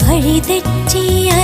വഴി തെറ്റിയ